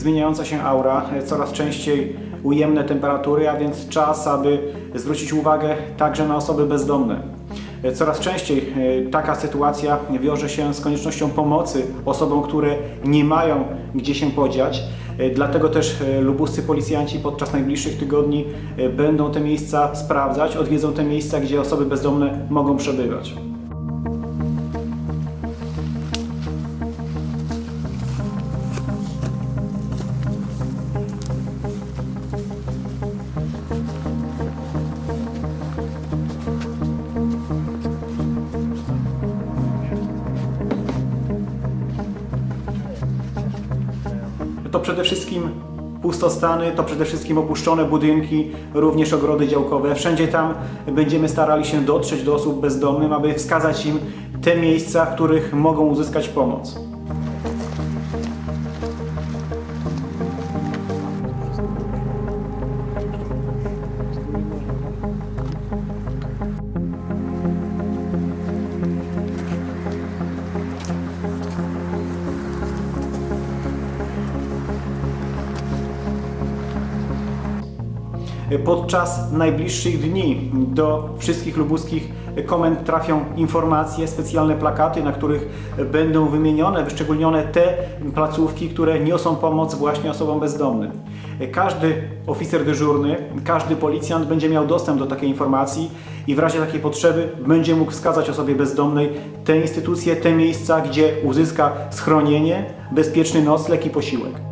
zmieniająca się aura, e, coraz częściej ujemne temperatury, a więc czas, aby zwrócić uwagę także na osoby bezdomne. E, Coraz częściej e, taka sytuacja wiąże się z koniecznością pomocy osobom, które nie mają gdzie się podziać. Dlatego też lubuscy policjanci podczas najbliższych tygodni będą te miejsca sprawdzać, odwiedzą te miejsca, gdzie osoby bezdomne mogą przebywać. To przede wszystkim pustostany, to przede wszystkim opuszczone budynki, również ogrody działkowe. Wszędzie tam będziemy starali się dotrzeć do osób bezdomnych, aby wskazać im te miejsca, w których mogą uzyskać pomoc. Podczas najbliższych dni do wszystkich lubuskich komend trafią informacje, specjalne plakaty, na których będą wymienione, wyszczególnione te placówki, które niosą pomoc właśnie osobom bezdomnym. Każdy oficer dyżurny, każdy policjant będzie miał dostęp do takiej informacji i w razie takiej potrzeby będzie mógł wskazać osobie bezdomnej te instytucje, te miejsca, gdzie uzyska schronienie, bezpieczny nocleg i posiłek.